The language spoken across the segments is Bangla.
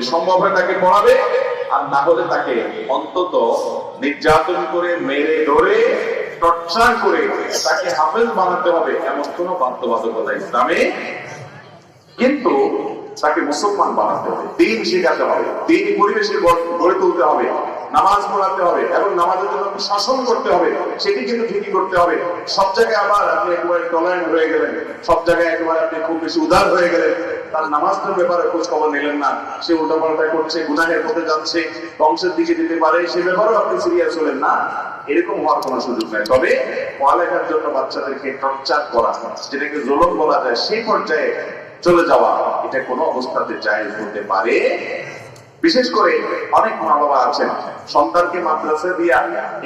যদি সম্ভব হয় তাকে পড়াবে, আর না হলে তাকে অন্তত নির্যাতন করে, মেরে ধরে, টর্চার করে তাকে হাফেজ বানাতে হবে এমন কোনো বাধ্যবাধকতা ইসলামে কিন্তু তাকে মুসলমান বানাতে হবে। দিন শেখাতে হবে, দিন পরিবেশে গড়- তুলতে হবে, নামাজ পড়াতে হবে এবং নামাজের জন্য শাসন করতে হবে, সেটি কিন্তু ঠিকই করতে হবে। সব জায়গায় আবার আপনি একেবারে টলারেন্ট হয়ে গেলেন, সব জায়গায় একেবারে আপনি খুব বেশি উদার হয়ে গেলেন তার নামাজটার ব্যাপারে খোঁজ খবর নিলেন না। সে উল্টাপাল্টা করছে, গুনাহের পথে যাচ্ছে, ধ্বংসের দিকে যেতে পারে, সে ব্যাপারেও আপনি সিরিয়াস হলেন না। এরকম হওয়ার কোনো সুযোগ নেই। তবে পড়ালেখার জন্য বাচ্চাদেরকে টর্চার করা, যেটাকে জোলম বলা যায়, সেই পর্যায়ে চলে যাওয়া, এটা কোনো অবস্থাতে জায়েজ হতে পারে। বিশেষ করে অনেক মা বাবা আছেন, সন্তানকে মাদ্রাসা দিয়া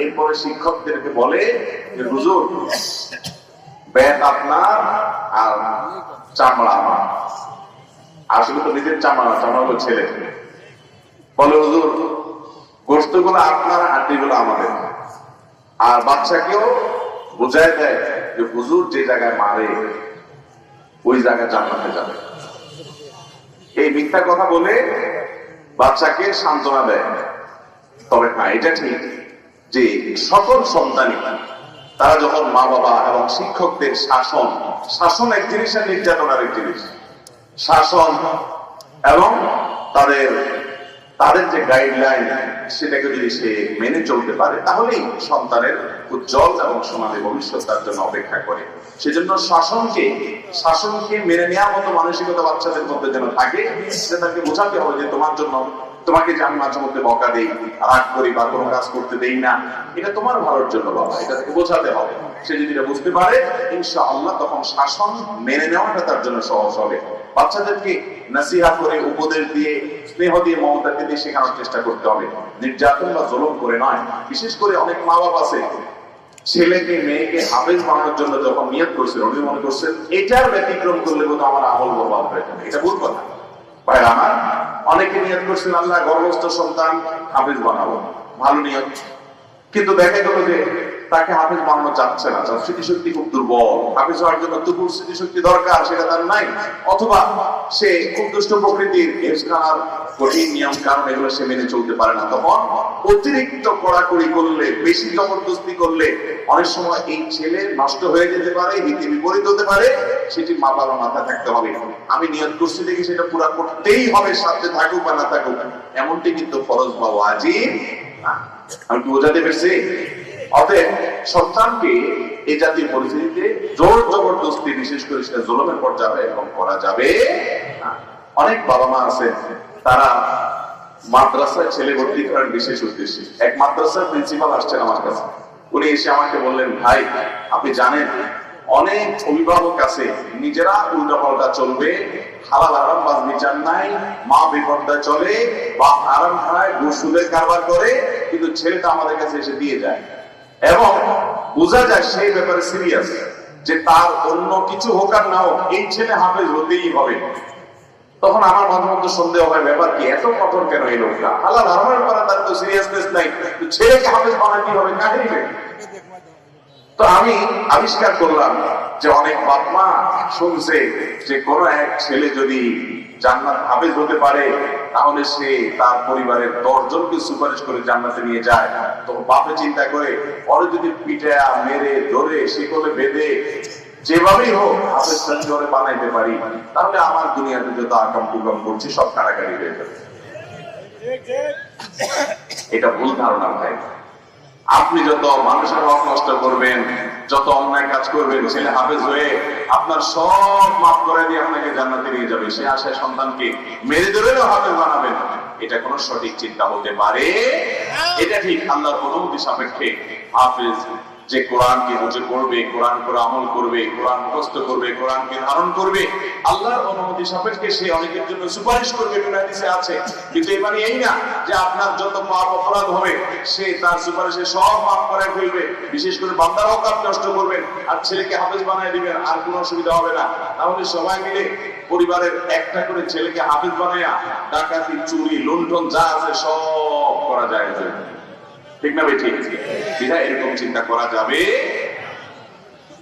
এরপরে শিক্ষকদেরকে বলে যে, হুজুর ব্যাগ আপনার আর চামড়া আমার। আসলে তো নিজের চামড়া না, চামড়া হলো ছেলে। বলে হুজুর গোস্তগুলো আপনার হাড্ডি গুলো আমাদের। আর বাচ্চাকেও বোঝাই দেয় যে হুজুর যে জায়গায় মারে ওই জায়গায় জান্নাতে যাবে। এই মিথ্যা কথা বলে বাচ্চাকে সান্ত্বনা দেয়। তবে হ্যাঁ এটা ঠিক যে সকল সন্তানই তারা যখন মা বাবা এবং শিক্ষকদের শাসন শাসন এক জিনিস আর নির্যাতন আরেক জিনিস। শাসন এবং তাদের তাদের যে গাইডলাইন সেটাকে যদি সে মেনে চলতে পারে, তাহলেই সন্তানের উজ্জ্বল এবং সোনালী ভবিষ্যৎ তার জন্য অপেক্ষা করে। সেজন্য শাসনকে শাসনকে মেনে নেওয়ার মতো মানসিকতা বাচ্চাদের মধ্যে যেন থাকে সে তাকে বোঝাতে হবে যে তোমার জন্য, তোমাকে যে আমি মাঝে মধ্যে বকা দেই, রাগ করি বা কোনো কাজ করতে দেই না, এটা তোমার ভালোর জন্য বাবা, এটা তাকে বোঝাতে হবে। সে যদি এটা বুঝতে পারে ইনশা আল্লাহ তখন শাসন মেনে নেওয়াটা তার জন্য সহজ হবে। বাচ্চাদেরকে নাসিহা করে, উপদেশ দিয়ে, স্নেহ দিয়ে মমতাকে দিয়ে শেখানোর চেষ্টা করতে হবে। নির্যাতন বা জলম করে নয়, বিশেষ করে অনেক মা বাবা আছে, ছেলেকে, মেয়েকে হাফেজ বানানোর জন্য যখন নিয়ত করছেন উনি মনে করছেন এটার ব্যতিক্রম করলে বোধ আমার আমল বরবাদ হয়ে যাবে। এটা ভুল কথা। ভাই আমার, অনেকে নিয়ত করছেন, আল্লাহ গর্ভস্থ সন্তান হাফেজ বানাবো। ভালো নিয়ত। কিন্তু দেখা গেল যে তাকে হাফেজ বানানো যাচ্ছে না, তার স্মৃতিশক্তি খুব দুর্বল। হাফেজ হওয়ার জন্য তুপুর স্মৃতিশক্তি দরকার, সেটা তার নাই। অথবা সে খুব দুষ্ট প্রকৃতির হেফখানার কঠিন নিয়ম কারণ এগুলো সে মেনে চলতে পারে না। তখন অতিরিক্ত কড়াকড়ি করলে, বেশি জবরদস্তি করলে, অনেক সময় এই ছেলে নষ্ট হয়ে যেতে পারে, হিতে বিপরীত হতে পারে, সেটি মা বাবা মাথায় থাকতে হবে। আমি নিয়ত করছি দেখি সেটা পুরা করতেই হবে, সাথে থাকুক বা না থাকুক, এমনটি কিন্তু ফরজ বা ওয়াজিব আমি বোঝাতে পেরেছি? অতএব সন্তানকে এই জাতীয় পরিস্থিতিতে জোর জবরদস্তি বিশেষ করে সেটা জলমের করা যাবে। অনেক বাবা মা আছে তারা মাদ্রাসায় ছেলে ভর্তি করার বিশেষ উদ্দেশ্যে। এক মাদ্রাসার প্রিন্সিপাল আসছেন আমার কাছে। উনি এসে আমাকে বললেন, ভাই, আপনি জানেন, অনেক অভিভাবক আছে, নিজেরা উল্টা পাল্টা চলবে, হালাল আরাম বাজ বিচার নাই, মা বিপর্দায় চলে, বাপ আরাম খায়, গোসুলের কারবার করে, কিন্তু ছেলেটা আমাদের কাছে এসে দিয়ে যায়। এবং বোঝা যায় সেই ব্যাপারে সিরিয়াস যে তার অন্য কিছু হোক আর না হোক, এই ছেলে হাফেজ হতেই হবে। তখন আমার মাঝে মধ্যে সন্দেহ হয়, ব্যাপার কি, এত কঠোর কেন এই লোকটা? আল্লাহ ধর্মের ব্যাপারে তার তো সিরিয়াসনেস নাই। ছেলেকে হাফেজ কি হবে, কাকে তো আমি আবিষ্কার করলাম যে অনেক বাপ মা শুনছে যে কোন এক ছেলে যদি জান্নাত হাফেজ হতে পারে, তাহলে সে তার পরিবারের দশজনকে সুপারিশ করে জান্নাতে নিয়ে যায়। তো বাপে চিন্তা করে, পরে যদি পিঠা মেরে, ধরে, শিকলে বেঁধে, যেভাবেই হোক হাফেজ সঞ্জরে বানাইতে পারি, তাহলে আমার দুনিয়াতে যত আকাম কুকাম করছি, সব কারাকারি হয়ে যাবে। এটা ভুল ধারণা ভাই। আপনি যত মানুষের হক নষ্ট করবেন যত অন্যায় কাজ করবেন ছেলে হাফেজ হয়ে আপনার সব মাফ করে দিয়ে আপনাকে জান্নাতে নিয়ে যাবে। সে আশায় সন্তানকে মেরে ধরেও হাফেজ বানাবেন এটা কোন সঠিক চিন্তা হতে পারে? এটা ঠিক আল্লাহর অনুমতি সাপেক্ষে হাফেজ যে কোরআনকে বুঝে পড়বে কোরআন করে আমল করবে, কোরআন মুখস্থ করবে, কোরআনকে ধারণ করবে, আল্লাহর অনুমতি সাপেক্ষে সে অনেকের জন্য সুপারিশ করবে বিনাদিসে আছে। কিন্তু এ মানে এই না যে আপনার যত পাপ অপরাধ হবে, সে তার সুপারিশে সব মাফ করে ফেলবে। বিশেষ করে বান্দার হক আপনি নষ্ট করবেন আর ছেলেকে হাফেজ বানায় দিবেন, আর কোনো অসুবিধা হবে না। তাহলে সবাই মিলে পরিবারের একটা করে ছেলেকে হাফেজ বানায়া, ডাকাতি, চুরি, লুণ্ঠন যা আছে সব করা যায়। ঠিক না ভাই ঠিক? বিধায় এরকম চিন্তা করা যাবে